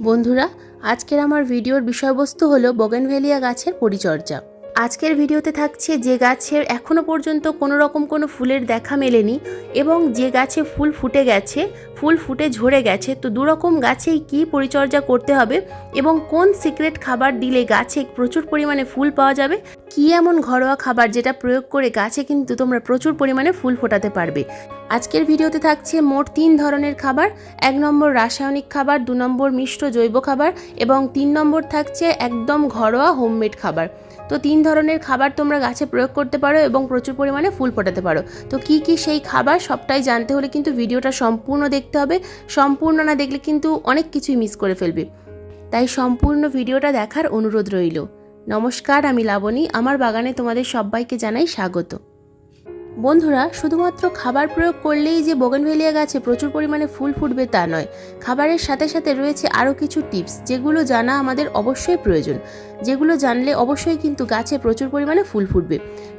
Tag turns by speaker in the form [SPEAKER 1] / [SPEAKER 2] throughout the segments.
[SPEAKER 1] বন্ধুরা আজকের আমার ভিডিওর বিষয়বস্তু হলো বগেনভেলিয়া গাছের পরিচর্যা। আজকের ভিডিওতে থাকছে যে গাছের এখনও পর্যন্ত কোনো রকম কোনো ফুলের দেখা মেলেনি এবং যে গাছে ফুল ফুটে গেছে, ফুল ফুটে ঝরে গেছে, তো দুরকম গাছেই কী পরিচর্যা করতে হবে এবং কোন সিক্রেট খাবার দিলে গাছে প্রচুর পরিমাণে ফুল পাওয়া যাবে? কী এমন ঘরোয়া খাবার যেটা প্রয়োগ করে গাছে কিন্তু তোমরা প্রচুর পরিমাণে ফুল ফোটাতে পারবে? আজকের ভিডিওতে থাকছে মোট তিন ধরনের খাবার, এক নম্বর রাসায়নিক খাবার, দু নম্বর মিষ্ট জৈব খাবার এবং তিন নম্বর থাকছে একদম ঘরোয়া হোমমেড খাবার। তো তিন ধরনের খাবার তোমরা গাছে প্রয়োগ করতে পারো এবং প্রচুর পরিমাণে ফুল ফোটাতে পারো। তো কি কি সেই খাবার সবটাই জানতে হলে কিন্তু ভিডিওটা সম্পূর্ণ দেখতে হবে। সম্পূর্ণ না দেখলে কিন্তু অনেক কিছুই মিস করে ফেলবে। তাই সম্পূর্ণ ভিডিওটা দেখার অনুরোধ রইল। নমস্কার, আমি লাবণী। আমার বাগানে তোমাদের সবাইকে জানাই স্বাগত। বন্ধুরা, শুধুমাত্র খাবার প্রয়োগ করলেই যে বোগেনভেলিয়া গাছে প্রচুর পরিমাণে ফুল ফুটবে তা নয়। খাবারের সাথে সাথে রয়েছে আরও কিছু টিপস, যেগুলো জানা আমাদের অবশ্যই প্রয়োজন। যেগুলো জানলে অবশ্যই কিন্তু গাছে প্রচুর পরিমাণে ফুল ফুটবে।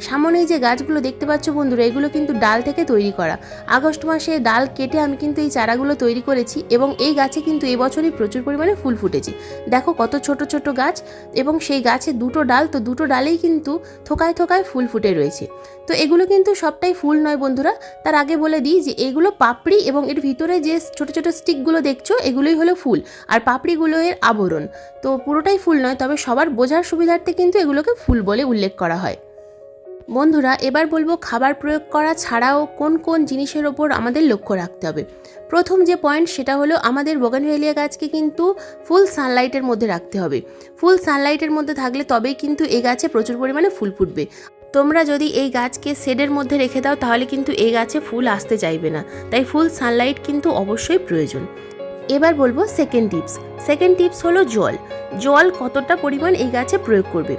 [SPEAKER 1] সামনে যে গাছগুলো দেখতে পাচ্ছ বন্ধুরা, এগুলো কিন্তু ডাল থেকে তৈরি করা। আগস্ট মাসে ডাল কেটে আমি কিন্তু এই চারাগুলো তৈরি করেছি এবং এই গাছে কিন্তু এবছরই প্রচুর পরিমাণে ফুল ফুটেছে। দেখো কত ছোট ছোট গাছ এবং সেই গাছে দুটো ডাল, তো দুটো ডালেই কিন্তু থোকায় থোকায় ফুল ফুটে রয়েছে। তো এগুলো কিন্তু সবটাই ফুল নয় বন্ধুরা, তার আগে বলে দিই যে এগুলো পাপড়ি এবং এর ভিতরে যে ছোট ছোট স্টিকগুলো দেখছ, এগুলোই হলো ফুল। আর পাপড়িগুলো এর আবরণ। তো পুরোটাই ফুল নয়, তবে সবার বোঝার সুবিধার্থে কিন্তু এগুলোকে ফুল বলে উল্লেখ করা হয়। বন্ধুরা, এবার বলব খাবার প্রয়োগ করা ছাড়াও কোন কোন জিনিসের ওপর আমাদের লক্ষ্য রাখতে হবে। প্রথম যে পয়েন্ট সেটা হলো আমাদের বগানভেলিয়া গাছকে কিন্তু ফুল সানলাইটের মধ্যে রাখতে হবে। ফুল সানলাইটের মধ্যে থাকলে তবেই কিন্তু এই গাছে প্রচুর পরিমাণে ফুল ফুটবে। তোমরা যদি এই গাছকে শেডের মধ্যে রেখে দাও, তাহলে কিন্তু এই গাছে ফুল আসতে চাইবে না। তাই ফুল সানলাইট কিন্তু অবশ্যই প্রয়োজন। এবার বলব সেকেন্ড টিপস সেকেন্ড টিপস হলো জল। জল কতটা পরিমাণ এই গাছে প্রয়োগ করবে?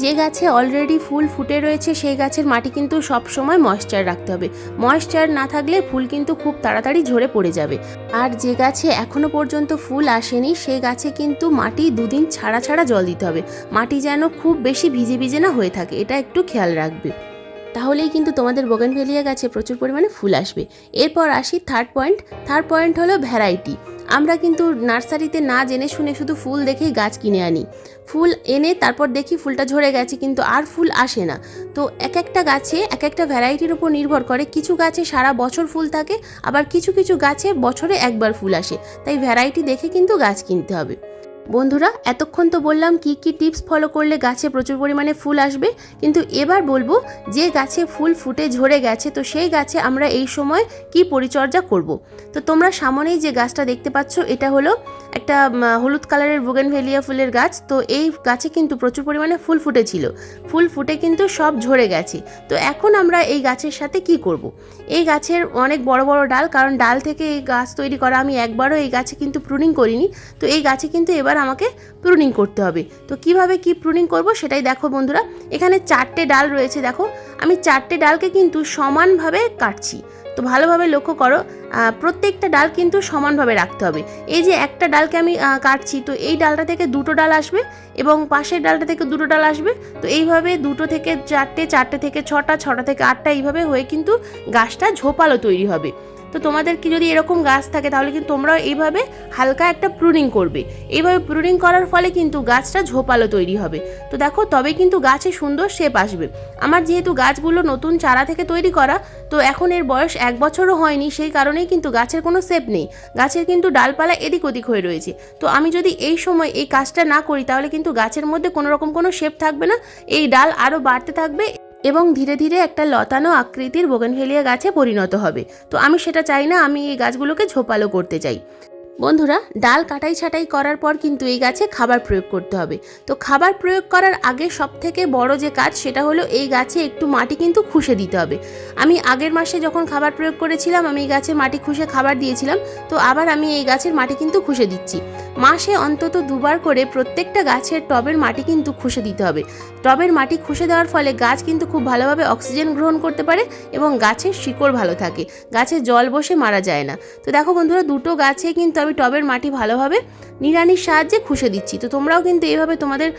[SPEAKER 1] যে গাছে অলরেডি ফুল ফুটে রয়েছে, সেই গাছের মাটি কিন্তু সব সময় ময়েশ্চার রাখতে হবে। ময়েশ্চার না থাকলে ফুল কিন্তু খুব তাড়াতাড়ি ঝরে পড়ে যাবে। আর যে গাছে এখনও পর্যন্ত ফুল আসেনি সেই গাছে কিন্তু মাটি দুদিন ছাড়া ছাড়া জল দিতে হবে। মাটি যেন খুব বেশি ভিজে ভিজে না হয়ে থাকে, এটা একটু খেয়াল রাখবে। তাহলেই কিন্তু তোমাদের বোগানভেলিয়া গাছে প্রচুর পরিমাণে ফুল আসবে। এরপর আসি থার্ড পয়েন্ট থার্ড পয়েন্ট হলো ভ্যারাইটি আমরা কিন্তু নার্সারিতে না জেনে শুনে শুধু ফুল দেখেই গাছ কিনে আনি। ফুল এনে তারপর দেখি ফুলটা ঝরে গেছে, কিন্তু আর ফুল আসে না। তো এক একটা গাছে, এক একটা ভ্যারাইটির উপর নির্ভর করে কিছু গাছে সারা বছর ফুল থাকে, আবার কিছু কিছু গাছে বছরে একবার ফুল আসে। তাই ভ্যারাইটি দেখে কিন্তু গাছ কিনতে হবে। বন্ধুরা, এতক্ষণ তো বললাম কি কি টিপস ফলো করলে গাছে প্রচুর পরিমাণে ফুল আসবে, কিন্তু এবার বলব যে গাছে ফুল ফুটে ঝরে গেছে, তো সেই গাছে আমরা এই সময় কি পরিচর্যা করব। তো তোমরা সামনেই যে গাছটা দেখতে পাচ্ছ, এটা হলো একটা হলুদ কালারের বুগেনভেলিয়া ফুলের গাছ। তো এই গাছে কিন্তু প্রচুর পরিমাণে ফুল ফুটেছিল। ফুল ফুটে কিন্তু সব ঝরে গেছে। তো এখন আমরা এই গাছের সাথে কি করব। এই গাছের অনেক বড় বড় ডাল, কারণ ডাল থেকে এই গাছ তৈরি করা, আমি একবারও এই গাছে কিন্তু প্রুনিং করিনি। তো এই গাছে কিন্তু এবার আমাকে প্রুনিং করতে হবে। তো কীভাবে কি প্রুনিং করব সেটাই দেখো বন্ধুরা। এখানে চারটে ডাল রয়েছে, দেখো। আমি চারটে ডালকে কিন্তু সমানভাবে কাটছি। তো ভালোভাবে লক্ষ্য করো প্রত্যেকটা ডাল কিন্তু সমানভাবে রাখতে হবে। এই যে একটা ডালকে আমি কাটছি, তো এই ডালটা থেকে দুটো ডাল আসবে এবং পাশের ডালটা থেকে দুটো ডাল আসবে। তো এইভাবে দুটো থেকে চারটে চারটে থেকে ছটা ছটা থেকে আটটা এইভাবে হয়ে কিন্তু গাছটা ঝোপালো তৈরি হবে। তো তোমাদের কি যদি এরকম গাছ থাকে, তাহলে কিন্তু তোমরাও এইভাবে হালকা একটা প্রুনিং করবে। এইভাবে প্রুনিং করার ফলে কিন্তু গাছটা ঝোপালো তৈরি হবে। তো দেখো, তবে কিন্তু গাছে সুন্দর শেপ আসবে। আমার যেহেতু গাছগুলো নতুন চারা থেকে তৈরি করা, তো এখন এর বয়স এক বছরও হয়নি, সেই কারণেই কিন্তু গাছের কোনো শেপ নেই। গাছের কিন্তু ডালপালা এদিক ওদিক হয়ে রয়েছে। তো আমি যদি এই সময় এই কাজটা না করি, তাহলে কিন্তু গাছের মধ্যে কোনো রকম কোনো শেপ থাকবে না। এই ডাল আরও বাড়তে থাকবে এবং ধীরে ধীরে একটা লতানো আকৃতির বোগেনভেলিয়া গাছে পরিণত হবে। তো আমি সেটা চাই না, আমি এই গাছগুলোকে ঝোপালো করতে চাই। বন্ধুরা, ডাল কাটাই ছাটাই করার পর কিন্তু এই গাছে খাবার প্রয়োগ করতে হবে। তো খাবার প্রয়োগ করার আগে সব থেকে বড় যে কাজ, সেটা হলো এই গাছে একটু মাটি কিন্তু খুশে দিতে হবে। আমি আগের মাসে যখন খাবার প্রয়োগ করেছিলাম, আমি এই গাছে মাটি খুশে খাবার দিয়েছিলাম, তো আবার আমি এই গাছের মাটি কিন্তু খুশে দিচ্ছি। মাসে অন্তত দুবার করে প্রত্যেকটা গাছের টবের মাটি কিন্তু খুশে দিতে হবে। টবের মাটি খুশে দেওয়ার ফলে গাছ কিন্তু খুব ভালোভাবে অক্সিজেন গ্রহণ করতে পারে এবং গাছের শিকড় ভালো থাকে। গাছে জল বসে মারা যায় না। তো দেখো বন্ধুরা, দুটো গাছে কিন্তু আমি টবের মাটি ভালোভাবে নিড়ানির সাহায্যে খুশে দিচ্ছি। তো তোমরাও কিন্তু এভাবে তোমাদের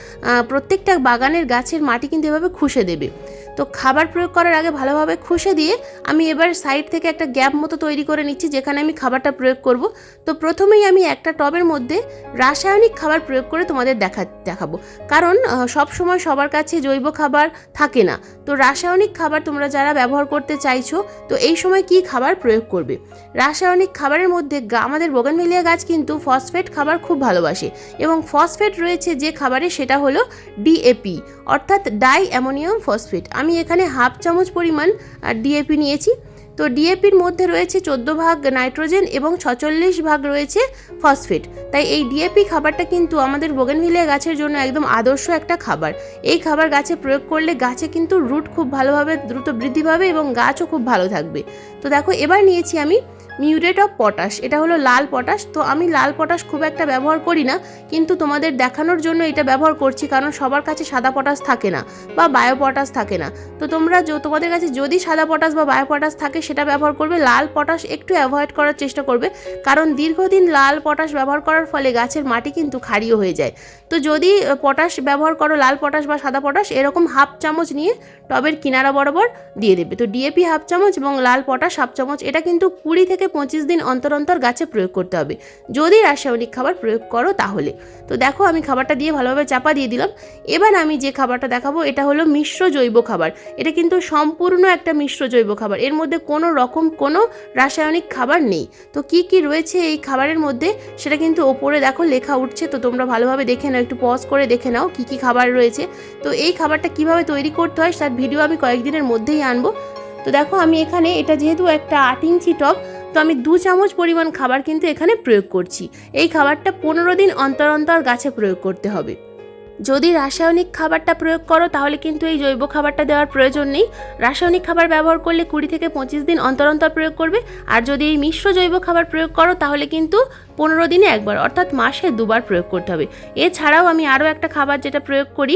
[SPEAKER 1] প্রত্যেকটা বাগানের গাছের মাটি কিন্তু এভাবে খুশে দেবে। তো খাবার প্রয়োগ করার আগে ভালোভাবে খুশে দিয়ে আমি এবার সাইড থেকে একটা গ্যাপ মতো তৈরি করে নিচ্ছি, যেখানে আমি খাবারটা প্রয়োগ করব। তো প্রথমেই আমি একটা টবের মধ্যে রাসায়নিক খাবার প্রয়োগ করে তোমাদের দেখা, দেখাবো। কারণ সব সময় সবার কাছে জৈব খাবার থাকে না। তো রাসায়নিক খাবার তোমরা যারা ব্যবহার করতে চাইছো, তো এই সময় কি খাবার প্রয়োগ করবে? রাসায়নিক খাবারের মধ্যে আমাদের বোগানভেলিয়া গাছ কিন্তু ফসফেট খাবার খুব ভালোবাসে এবং ফসফেট রয়েছে যে খাবারে সেটা হলো ডিএপি অর্থাৎ ডাই অ্যামোনিয়াম ফসফেট। আমি এখানে হাফ চামচ পরিমাণ ডিএপি নিয়েছি। তো ডিএপির মধ্যে রয়েছে চোদ্দ ভাগ নাইট্রোজেন এবং ছচল্লিশ ভাগ রয়েছে ফসফেট। তাই এই ডিএপি খাবারটা কিন্তু আমাদের বোগেনভিলিয়া গাছের জন্য একদম আদর্শ একটা খাবার। এই খাবার গাছে প্রয়োগ করলে গাছে কিন্তু রুট খুব ভালোভাবে, দ্রুত বৃদ্ধি পাবে এবং গাছও খুব ভালো থাকবে। তো দেখো, এবার নিয়েছি আমি মিউরেট অফ পটাশ এটা হলো লাল পটাশ তো আমি লাল পটাশ খুব একটা ব্যবহার করি না, কিন্তু তোমাদের দেখানোর জন্য এটা ব্যবহার করছি, কারণ সবার কাছে সাদা পটাশ থাকে না বা বায়ো পটাশ থাকে না। তো তোমরা তোমাদের কাছে যদি সাদা পটাশ বা বায়ো পটাশ থাকে, সেটা ব্যবহার করবে। লাল পটাশ একটু অ্যাভয়েড করার চেষ্টা করবে, কারণ দীর্ঘদিন লাল পটাশ ব্যবহার করার ফলে গাছের মাটি কিন্তু ক্ষারীয় হয়ে যায়। তো যদি পটাশ ব্যবহার করো, লাল পটাশ বা সাদা পটাশ এরকম হাফ চামচ নিয়ে টবের কিনারা বরাবর দিয়ে দেবে। তো ডিএপি হাফ চামচ এবং লাল পটাশ হাফ চামচ, এটা কিন্তু কুড়ি থেকে পঁচিশ দিন অন্তর অন্তর গাছে প্রয়োগ করতে হবে। যদি রাসায়নিক খাবার প্রয়োগ করো তাহলে। তো দেখো আমি খাবারটা দিয়ে ভালোভাবে চাপা দিয়ে দিলাম। এবার আমি যে খাবারটা দেখাবো, এটা হলো মিশ্র জৈব খাবার। এটা কিন্তু সম্পূর্ণ একটা মিশ্র জৈব খাবার। এর মধ্যে কোনো রকম কোনো রাসায়নিক খাবার নেই। তো কি কি রয়েছে এই খাবারের মধ্যে, সেটা কিন্তু ওপরে দেখো লেখা উঠছে। তো তোমরা ভালোভাবে দেখে নাও, একটু পজ করে দেখে নাও কি কি খাবার রয়েছে। তো এই খাবারটা কীভাবে তৈরি করতে হয় তার ভিডিও আমি কয়েকদিনের মধ্যেই আনব। তো দেখো আমি এখানে, এটা যেহেতু একটা আট ইঞ্চি টব তো আমি দু চামচ পরিমাণ খাবার কিন্তু এখানে প্রয়োগ করছি। এই খাবারটা পনেরো দিন অন্তর অন্তর গাছে প্রয়োগ করতে হবে। যদি রাসায়নিক খাবারটা প্রয়োগ করো, তাহলে কিন্তু এই জৈব খাবারটা দেওয়ার প্রয়োজন নেই। রাসায়নিক খাবার ব্যবহার করলে কুড়ি থেকে পঁচিশ দিন অন্তর অন্তর প্রয়োগ করবে। আর যদি এই মিশ্র জৈব খাবার প্রয়োগ করো, তাহলে কিন্তু পনেরো দিনে একবার, অর্থাৎ মাসে দুবার প্রয়োগ করতে হবে। এছাড়াও আমি আরও একটা খাবার যেটা প্রয়োগ করি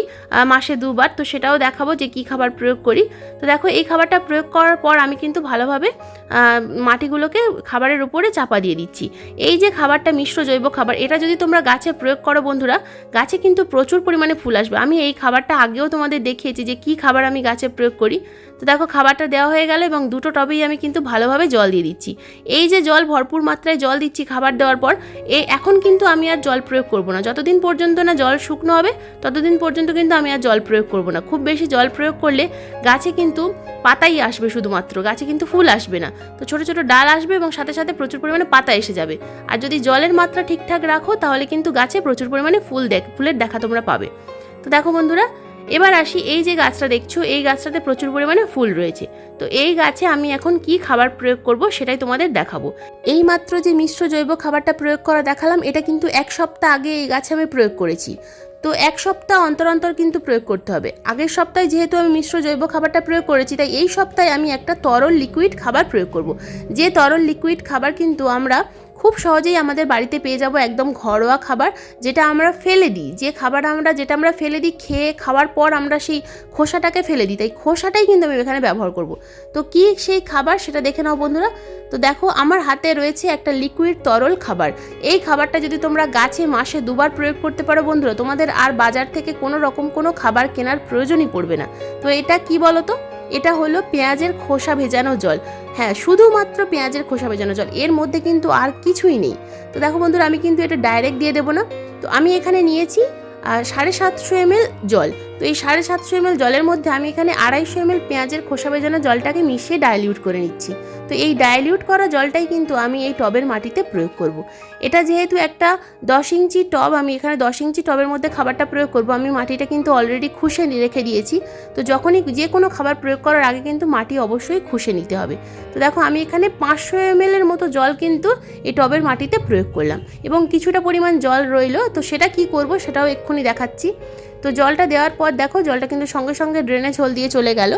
[SPEAKER 1] মাসে দুবার, তো সেটাও দেখাবো যে কী খাবার প্রয়োগ করি। তো দেখো, এই খাবারটা প্রয়োগ করার পর আমি কিন্তু ভালোভাবে মাটিগুলোকে খাবারের উপরে চাপা দিয়ে দিচ্ছি। এই যে খাবারটা মিশ্র জৈব খাবার, এটা যদি তোমরা গাছে প্রয়োগ করো বন্ধুরা, গাছে কিন্তু প্রচুর পরিমাণে ফুল আসবে। আমি এই খাবারটা আগেও তোমাদের দেখিয়েছি যে কী খাবার আমি গাছে প্রয়োগ করি। তো দেখো, খাবারটা দেওয়া হয়ে গেল এবং দুটো টবেই আমি কিন্তু ভালোভাবে জল দিয়ে দিচ্ছি। এই যে জল, ভরপুর মাত্রায় জল দিচ্ছি খাবার দেওয়ার পর এ এখন কিন্তু আমি আর জল প্রয়োগ করব না। যতদিন পর্যন্ত না জল শুকনো হবে, ততদিন পর্যন্ত কিন্তু আমি আর জল প্রয়োগ করব না। খুব বেশি জল প্রয়োগ করলে গাছে কিন্তু পাতাই আসবে শুধুমাত্র, গাছে কিন্তু ফুল আসবে না। তো ছোট ছোট ডাল আসবে এবং সাথে সাথে প্রচুর পরিমাণে পাতা এসে যাবে। আর যদি জলের মাত্রা ঠিকঠাক রাখো, তাহলে কিন্তু গাছে প্রচুর পরিমাণে ফুল দেখ, ফুলের দেখা তোমরা পাবে। তো দেখো বন্ধুরা এবার আসি এই যে গাছটা দেখছ, এই গাছটাতে প্রচুর পরিমাণে ফুল রয়েছে। তো এই গাছে আমি এখন কি খাবার প্রয়োগ করব সেটাই তোমাদের দেখাবো। এই মাত্র যে মিশ্র জৈব খাবারটা প্রয়োগ করা দেখালাম, এটা কিন্তু এক সপ্তাহ আগে এই গাছে আমি প্রয়োগ করেছি। তো এক সপ্তাহ অন্তর অন্তর কিন্তু প্রয়োগ করতে হবে। আগের সপ্তাহে যেহেতু আমি মিশ্র জৈব খাবারটা প্রয়োগ করেছি, তাই এই সপ্তাহে আমি একটা তরল লিকুইড খাবার প্রয়োগ করব। যে তরল লিকুইড খাবার কিন্তু আমরা খুব সহজেই আমাদের বাড়িতে পেয়ে যাব একদম ঘরোয়া খাবার, যেটা আমরা ফেলে দিই। যে খাবার আমরা, যেটা আমরা ফেলে দিই, খেয়ে খাওয়ার পর আমরা সেই খোসাটাকে ফেলে দিই। তাই খোসাটাই কিন্তু আমি এখানে ব্যবহার করব। তো কি সেই খাবার, সেটা দেখে নাও বন্ধুরা। তো দেখো, আমার হাতে রয়েছে একটা লিকুইড তরল খাবার। এই খাবারটা যদি তোমরা গাছে মাসে দুবার প্রয়োগ করতে পারো বন্ধুরা, তোমাদের আর বাজার থেকে কোনো রকম কোনো খাবার কেনার প্রয়োজনই পড়বে না। তো এটা কি বলো তো এটা হলো পেঁয়াজের খোসা ভেজানো জল। হ্যাঁ শুধুমাত্র পেঁয়াজের খোসা ভেজানো জল। এর মধ্যে কিন্তু আর কিছুই নেই। তো দেখো বন্ধুরা, আমি কিন্তু এটা ডাইরেক্ট দিয়ে দেবো না। তো আমি এখানে নিয়েছি সাড়ে সাতশো এম জল। তো এই সাড়ে সাতশো এমএল জলের মধ্যে আমি এখানে আড়াইশো এমএল পেঁয়াজের খোসা বেজানো জলটাকে মিশিয়ে ডাইলিউট করে নিচ্ছি। তো এই ডাইলিউট করা জলটাই কিন্তু আমি এই টবের মাটিতে প্রয়োগ করব। এটা যেহেতু একটা দশ ইঞ্চি টব, আমি এখানে দশ ইঞ্চি টবের মধ্যে খাবারটা প্রয়োগ করব। আমি মাটিটা কিন্তু অলরেডি খুশে রেখে দিয়েছি। তো যখনই যে কোনো খাবার প্রয়োগ করার আগে কিন্তু মাটি অবশ্যই খুশে নিতে হবে। তো দেখো, আমি এখানে পাঁচশো এমএল এর মতো জল কিন্তু এই টবের মাটিতে প্রয়োগ করলাম। এবং কিছুটা পরিমাণ জল রইল। তো সেটা কি করব সেটাও এক্ষুনি দেখাচ্ছি। তো জলটা দেওয়ার পর দেখো, জলটা কিন্তু সঙ্গে সঙ্গে ড্রেনেজ হোল দিয়ে চলে গেল।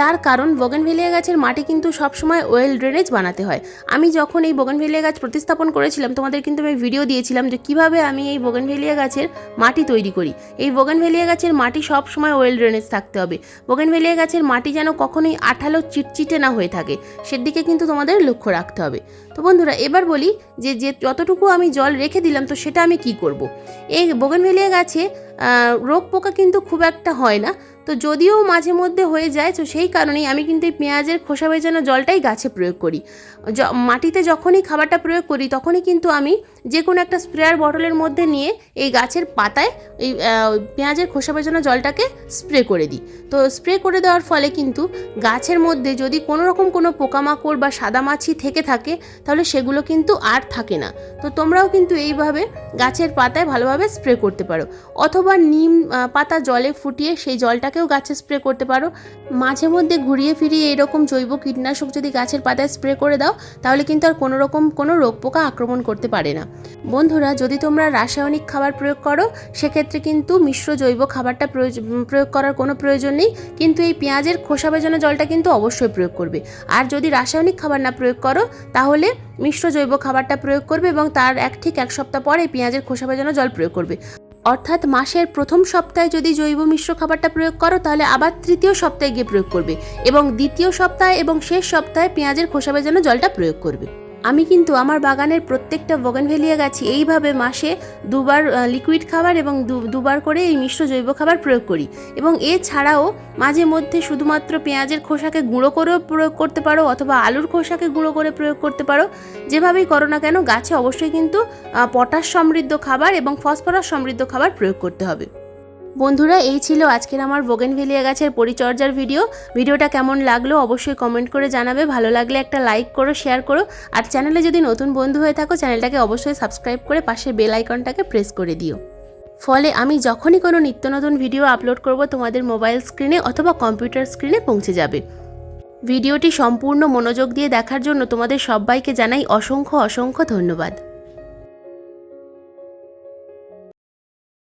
[SPEAKER 1] তার কারণ বগনভেলিয়া গাছের মাটি কিন্তু সবসময় ওয়েল ড্রেনেজ বানাতে হয়। আমি যখন এই বগনভেলিয়া গাছ প্রতিস্থাপন করেছিলাম, তোমাদের কিন্তু আমি ভিডিও দিয়েছিলাম যে কীভাবে আমি এই বগনভেলিয়া গাছের মাটি তৈরি করি। এই বগনভেলিয়া গাছের মাটি সবসময় ওয়েল ড্রেনেজ থাকতে হবে। বগনভেলিয়া গাছের মাটি যেন কখনোই আঠালো চিটচিটে না হয়ে থাকে, সেদিকে কিন্তু তোমাদের লক্ষ্য রাখতে হবে। তো বন্ধুরা, এবার বলি যে যে যতটুকু আমি জল রেখে দিলাম, তো সেটা আমি কি করব। এই বোগেনভেলিয়া গাছে রোগ পোকা কিন্তু খুব একটা হয় না তো যদিও মাঝে মধ্যে হয়ে যায়, তো সেই কারণেই আমি কিন্তু এই পেঁয়াজের খোসা ভেজানো জলটাই গাছে প্রয়োগ করি মাটিতে যখনই খাবারটা প্রয়োগ করি, তখনই কিন্তু আমি যে কোনো একটা স্প্রেয়ার বটলের মধ্যে নিয়ে এই গাছের পাতায় এই পেঁয়াজের খোসা ভেজানো জলটাকে স্প্রে করে দিই। তো স্প্রে করে দেওয়ার ফলে কিন্তু গাছের মধ্যে যদি কোনো রকম কোনো পোকামাকড় বা সাদামাছি থেকে থাকে, তাহলে সেগুলো কিন্তু আর থাকে না। তো তোমরাও কিন্তু এইভাবে গাছের পাতায় ভালোভাবে স্প্রে করতে পারো। অথবা নিম পাতা জলে ফুটিয়ে সেই জলটাকেও গাছে স্প্রে করতে পারো। মাঝে মধ্যে ঘুরিয়ে ফিরিয়ে এরকম জৈব কীটনাশক যদি গাছের পাতায় স্প্রে করে দাও তাহলে কিন্তু আর কোনো রকম কোনো রোগ পোকা আক্রমণ করতে পারে না। বন্ধুরা, যদি তোমরা রাসায়নিক খাবার প্রয়োগ করো, সেক্ষেত্রে কিন্তু মিশ্র জৈব খাবারটা প্রয়োগ করার কোনো প্রয়োজন নেই। কিন্তু এই পেঁয়াজের খোসা বেজানো জলটা কিন্তু অবশ্যই প্রয়োগ করবে। আর যদি রাসায়নিক খাবার না প্রয়োগ করো, তাহলে মিশ্র জৈব খাবারটা প্রয়োগ করবে এবং তার এক ঠিক এক সপ্তাহ পরে পেঁয়াজের খোসা বেজানো জল প্রয়োগ করবে। অর্থাৎ মাসের প্রথম সপ্তাহে যদি জৈব মিশ্র খাবারটা প্রয়োগ করো, তাহলে আবার তৃতীয় সপ্তাহে গিয়ে প্রয়োগ করবে এবং দ্বিতীয় সপ্তাহে এবং শেষ সপ্তাহে পেঁয়াজের খোসা বেজানো জলটা প্রয়োগ করবে। আমি কিন্তু আমার বাগানের প্রত্যেকটা বগনভেলিয়া গাছে এইভাবে মাসে দুবার লিকুইড খাবার এবং দুবার করে এই মিশ্র জৈব খাবার প্রয়োগ করি। এবং এছাড়াও মাঝে মধ্যে শুধুমাত্র পেঁয়াজের খোসাকে গুঁড়ো করেও প্রয়োগ করতে পারো অথবা আলুর খোসাকে গুঁড়ো করে প্রয়োগ করতে পারো। যেভাবেই করো না কেন, গাছে অবশ্যই কিন্তু পটাশ সমৃদ্ধ খাবার এবং ফসফরাস সমৃদ্ধ খাবার প্রয়োগ করতে হবে। বন্ধুরা, এই ছিল আজকের আমার বোগেনভেলিয়া গাছের পরিচর্যার ভিডিও। ভিডিওটা কেমন লাগল অবশ্যই কমেন্ট করে জানাবে। ভালো লাগলে একটা লাইক করো শেয়ার করো। আর চ্যানেলে যদি নতুন বন্ধু হয়ে থাকো চ্যানেলটাকে অবশ্যই সাবস্ক্রাইব করে পাশের বেল আইকনটাকে প্রেস করে দিও। ফলে আমি যখনই কোনো নিত্য নতুন ভিডিও আপলোড করব, তোমাদের মোবাইল স্ক্রিনে অথবা কম্পিউটার স্ক্রিনে পৌঁছে যাবে। ভিডিওটি সম্পূর্ণ মনোযোগ দিয়ে দেখার জন্য তোমাদের সবাইকে জানাই অসংখ্য অসংখ্য ধন্যবাদ।